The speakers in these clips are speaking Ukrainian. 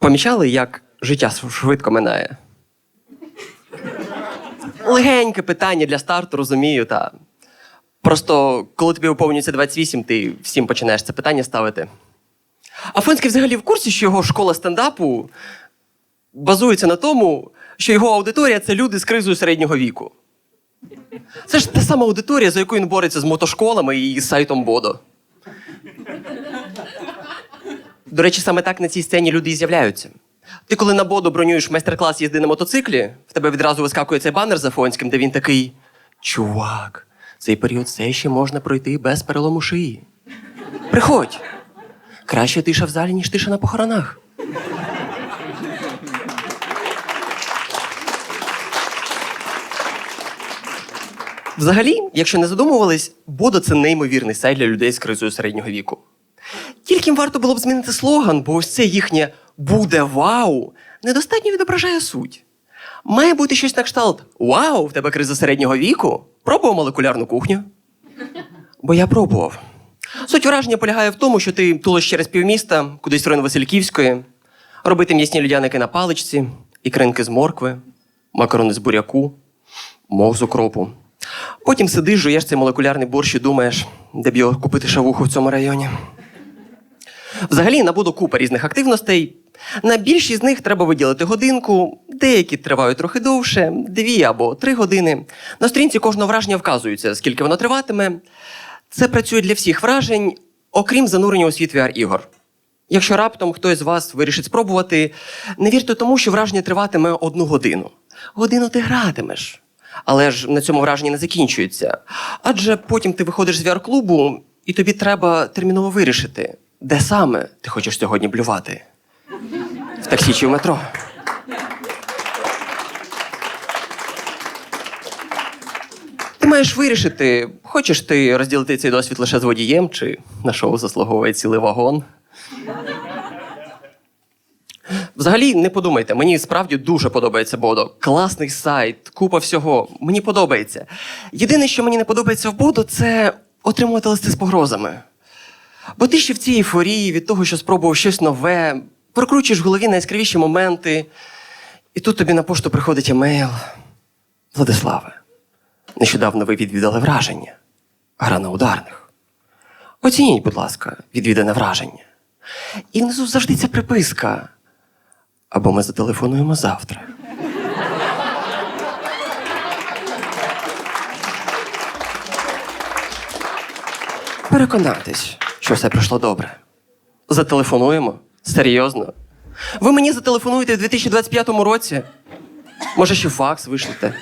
Помічали, як життя швидко минає? Легеньке питання для старту, розумію, та. Просто коли тобі виповнюється 28, ти всім починаєш це питання ставити. А Фонський взагалі в курсі, що його школа стендапу базується на тому, що його аудиторія це люди з кризою середнього віку. Це ж та сама аудиторія, за яку він бореться з мотошколами і з сайтом Бодо. До речі, саме так на цій сцені люди і з'являються. Ти, коли на Бодо бронюєш майстер-клас їзди на мотоциклі, в тебе відразу вискакує цей банер за Фонським, де він такий: Чувак, цей період все ще можна пройти без перелому шиї. Приходь. Краще тиша в залі, ніж тиша на похоронах. Взагалі, якщо не задумувались, Бодо це неймовірний сайт для людей з кризою середнього віку. Тільки їм варто було б змінити слоган, бо ось це їхнє буде вау недостатньо відображає суть. Має бути щось на кшталт: Вау, в тебе криза середнього віку? Пробував молекулярну кухню? Бо я пробував. Суть враження полягає в тому, що ти тулиш через півміста, кудись район Васильківської, робити м'ясні людяники на паличці, ікринки з моркви, макарони з буряку, мов з укропу. Потім сидиш, жуєш цей молекулярний борщ і думаєш, де б його купити шавуху в цьому районі. Взагалі набуду купа різних активностей. На більшість з них треба виділити годинку, деякі тривають трохи довше, дві або три години. На сторінці кожного враження вказується, скільки воно триватиме. Це працює для всіх вражень, окрім занурення у світ VR-ігор. Якщо раптом хтось з вас вирішить спробувати, не вірте тому, що враження триватиме одну годину. Годину ти гратимеш. Але ж на цьому враження не закінчується. Адже потім ти виходиш з VR-клубу, і тобі треба терміново вирішити, де саме ти хочеш сьогодні блювати. В таксі чи в метро. Ти маєш вирішити, хочеш ти розділити цей досвід лише з водієм, чи на шоу заслуговує цілий вагон. Взагалі, не подумайте, мені справді дуже подобається Бодо. Класний сайт, купа всього. Мені подобається. Єдине, що мені не подобається в Бодо, це отримувати листи з погрозами. Бо ти ще в цій ейфорії від того, що спробував щось нове, прокручуєш в голові найяскравіші моменти, і тут тобі на пошту приходить емейл. Владиславе, нещодавно ви відвідали враження. Гра на ударних. Оцініть, будь ласка, відвідане враження. І внизу завжди ця приписка. Або ми зателефонуємо завтра. Переконатись, що все пройшло добре. Зателефонуємо? Серйозно? Ви мені зателефонуєте в 2025 році? Може, ще факс вишлете?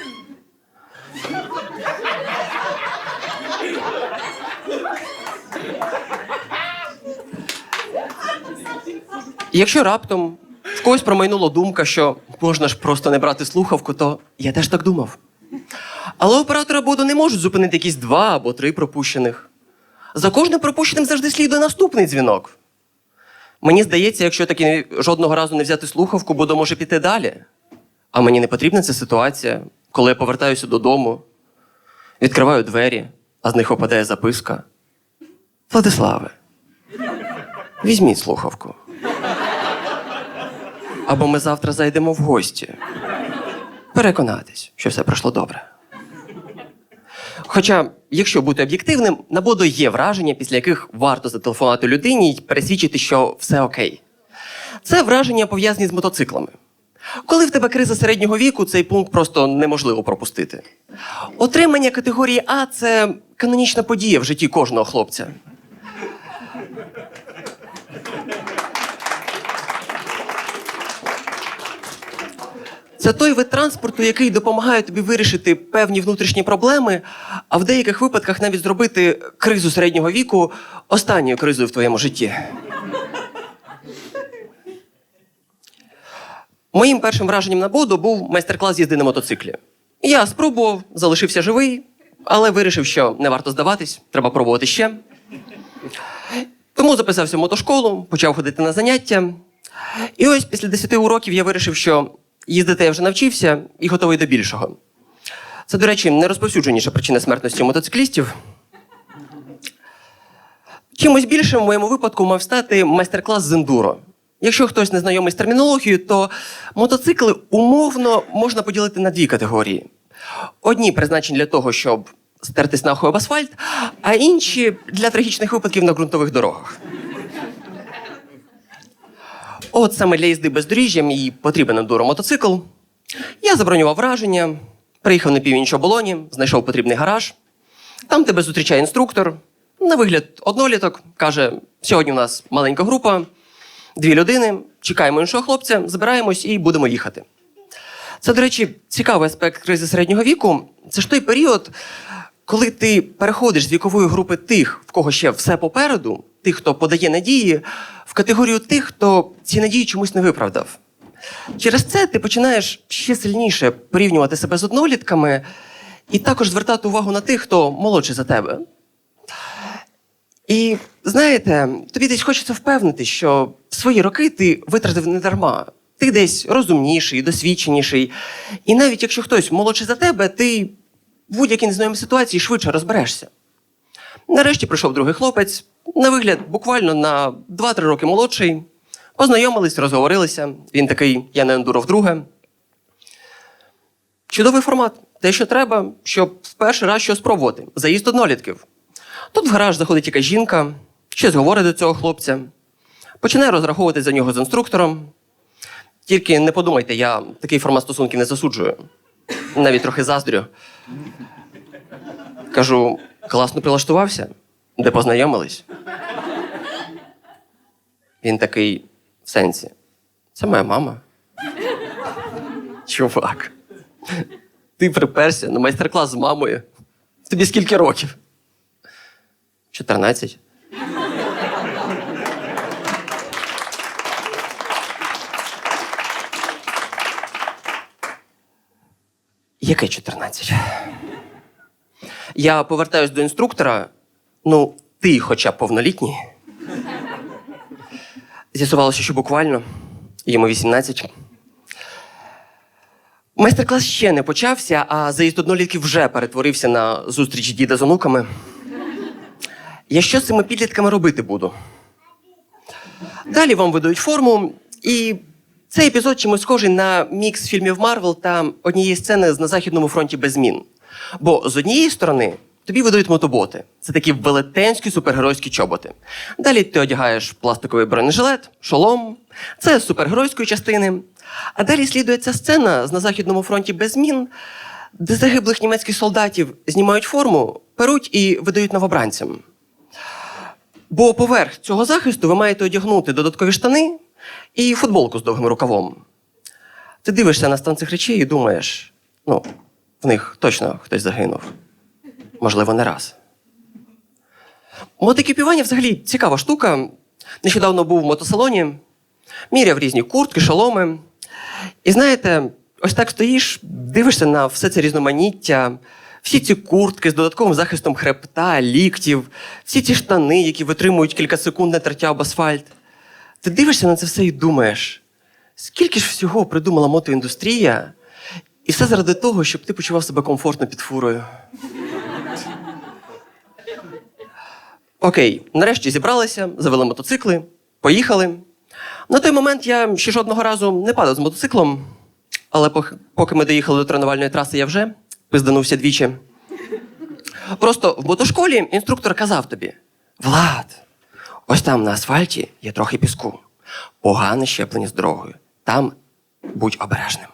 Якщо раптом в когось промайнула думка, що можна ж просто не брати слухавку, то я теж так думав. Але оператора Боду не можуть зупинити якісь два або три пропущених. За кожним пропущеним завжди слідує наступний дзвінок. Мені здається, якщо таки жодного разу не взяти слухавку, Бодо може піти далі. А мені не потрібна ця ситуація, коли я повертаюся додому, відкриваю двері, а з них опадає записка. Владиславе, візьміть слухавку. Або ми завтра зайдемо в гості. Переконатись, що все пройшло добре. Хоча, якщо бути об'єктивним, на Бодо є враження, після яких варто зателефонувати людині і пересвідчити, що все окей. Це враження пов'язані з мотоциклами. Коли в тебе криза середнього віку, цей пункт просто неможливо пропустити. Отримання категорії А це канонічна подія в житті кожного хлопця. Це той вид транспорту, який допомагає тобі вирішити певні внутрішні проблеми, а в деяких випадках навіть зробити кризу середнього віку останньою кризою в твоєму житті. Моїм першим враженням на Боду був майстер-клас їзди на мотоциклі. Я спробував, залишився живий, але вирішив, що не варто здаватись, треба пробувати ще. Тому записався в мотошколу, почав ходити на заняття. І ось після 10 уроків я вирішив, що їздити я вже навчився і готовий до більшого. Це, до речі, найрозповсюдженіша причина смертності мотоциклістів. Чимось більшим в моєму випадку мав стати майстер-клас з ендуро. Якщо хтось не знайомий з термінологією, то мотоцикли умовно можна поділити на дві категорії: одні призначені для того, щоб стертись нахуй об асфальт, а інші для трагічних випадків на ґрунтових дорогах. От саме для їзди бездоріжжям і потрібен ендуро мотоцикл. Я забронював враження, приїхав на північ оболоні, знайшов потрібний гараж. Там тебе зустрічає інструктор. На вигляд одноліток, каже: сьогодні у нас маленька група, дві людини, чекаємо іншого хлопця, збираємось і будемо їхати. Це, до речі, цікавий аспект кризи середнього віку. Це ж той період, коли ти переходиш з вікової групи тих, в кого ще все попереду, тих, хто подає надії, категорію тих, хто ці надії чомусь не виправдав. Через це ти починаєш ще сильніше порівнювати себе з однолітками і також звертати увагу на тих, хто молодший за тебе. І знаєте, тобі десь хочеться впевнити, що свої роки ти витратив не дарма. Ти десь розумніший, досвідченіший. І навіть якщо хтось молодший за тебе, ти в будь-якій незнайомій ситуації швидше розберешся. Нарешті прийшов другий хлопець, на вигляд, буквально на 2-3 роки молодший. Познайомились, розговорилися. Він такий, я не ендуро вдруге. Чудовий формат. Те, що треба, щоб в перший раз щось спробувати. Заїзд однолітків. Тут в гараж заходить якась жінка, щось говорить до цього хлопця, починає розраховувати за нього з інструктором. Тільки не подумайте, я такий формат стосунків не засуджую. Навіть трохи заздрю. Кажу, класно прилаштувався, де познайомились. Він такий в сенсі. Це моя мама. Чувак. Ти приперся на майстер-клас з мамою. Тобі скільки років? 14. Яке 14? Я повертаюсь до інструктора. Ну, ти хоча б повнолітній. З'ясувалося, що буквально йому 18. Майстер-клас ще не почався, а заїзд однолітків вже перетворився на зустріч діда з онуками. Я що з цими підлітками робити буду? Далі вам видають форму, і цей епізод чимось схожий на мікс фільмів Марвел та однієї сцени з на Західному фронті без змін. Бо з однієї сторони тобі видають мотоботи. Це такі велетенські супергеройські чоботи. Далі ти одягаєш пластиковий бронежилет, шолом. Це з супергеройської частини. А далі слідує ця сцена на Західному фронті без змін, де загиблих німецьких солдатів знімають форму, перуть і видають новобранцям. Бо поверх цього захисту ви маєте одягнути додаткові штани і футболку з довгим рукавом. Ти дивишся на стан цих речей і думаєш: ну, в них точно хтось загинув. Можливо, не раз. Мотикіпювання взагалі цікава штука. Нещодавно був в мотосалоні, міряв різні куртки, шоломи. І знаєте, ось так стоїш, дивишся на все це різноманіття, всі ці куртки з додатковим захистом хребта, ліктів, всі ці штани, які витримують кілька секунд на тертя об асфальт. Ти дивишся на це все і думаєш, скільки ж всього придумала мотоіндустрія, і все заради того, щоб ти почував себе комфортно під фурою. Окей, нарешті зібралися, завели мотоцикли, поїхали. На той момент я ще жодного разу не падав з мотоциклом, але поки ми доїхали до тренувальної траси, я вже пизданувся двічі. Просто в мотошколі інструктор казав тобі: Влад, ось там на асфальті є трохи піску, погане щеплення з дорогою. Там будь обережним.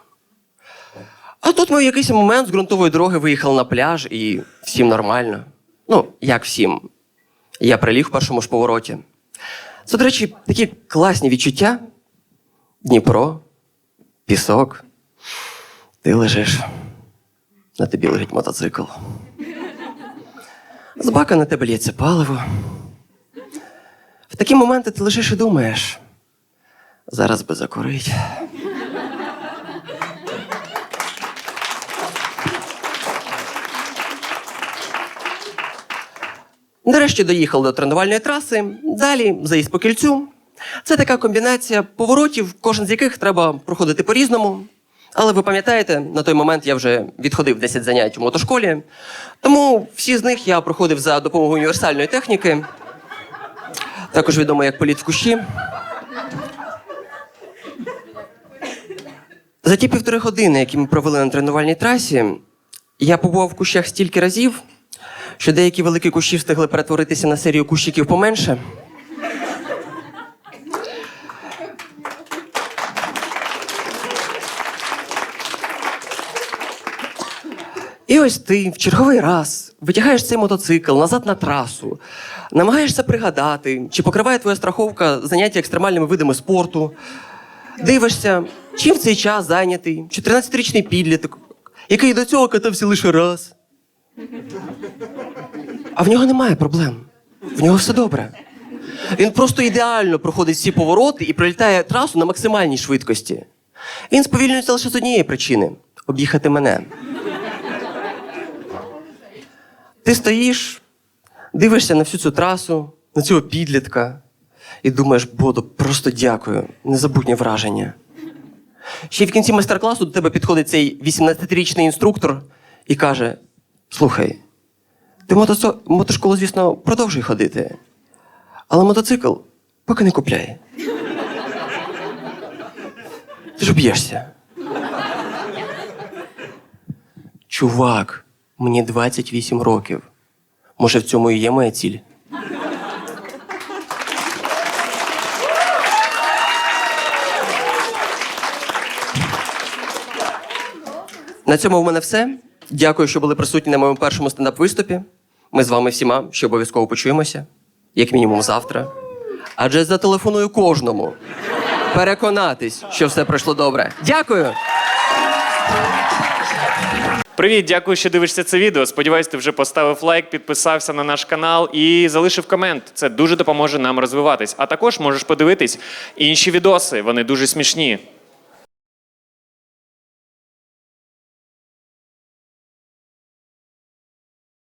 А тут ми в якийсь момент з ґрунтової дороги виїхали на пляж і всім нормально. Ну, як всім. Я приліг в першому ж повороті. Це, до речі, такі класні відчуття. Дніпро, пісок. Ти лежиш. На тобі лежить мотоцикл. З бака на тебе лється паливо. В такі моменти ти лежиш і думаєш. Зараз би закурить. Нарешті доїхали до тренувальної траси. Далі заїзд по кільцю. Це така комбінація поворотів, кожен з яких треба проходити по-різному. Але ви пам'ятаєте, на той момент я вже відходив 10 занять у мотошколі. Тому всі з них я проходив за допомогою універсальної техніки, також відомо як політ в кущі. За ті півтори години, які ми провели на тренувальній трасі, я побував в кущах стільки разів, що деякі великі кущі встигли перетворитися на серію кущиків поменше. І ось ти в черговий раз витягаєш цей мотоцикл назад на трасу, намагаєшся пригадати, чи покриває твоя страховка заняття екстремальними видами спорту. Дивишся, чим в цей час зайнятий 14-річний підліток, який до цього катався лише раз. А в нього немає проблем. В нього все добре. Він просто ідеально проходить всі повороти і пролітає трасу на максимальній швидкості. Він сповільнюється лише з однієї причини об'їхати мене. Ти стоїш, дивишся на всю цю трасу, на цього підлітка, і думаєш, Бодо, просто дякую, незабутнє враження. Ще й в кінці майстер-класу до тебе підходить цей 18-річний інструктор і каже: Слухай, ти мотосо- мотошколу, звісно, продовжуй ходити, але мотоцикл поки не купляй. Ти ж б'єшся. Чувак, мені 28 років. Може, в цьому і є моя ціль? На цьому в мене все. Дякую, що були присутні на моєму першому стендап-виступі. Ми з вами всіма ще обов'язково почуємося, як мінімум завтра. Адже зателефоную кожному. Переконатись, що все пройшло добре. Дякую! Привіт, дякую, що дивишся це відео. Сподіваюсь, ти вже поставив лайк, підписався на наш канал і залишив комент. Це дуже допоможе нам розвиватись. А також можеш подивитись інші відоси. Вони дуже смішні.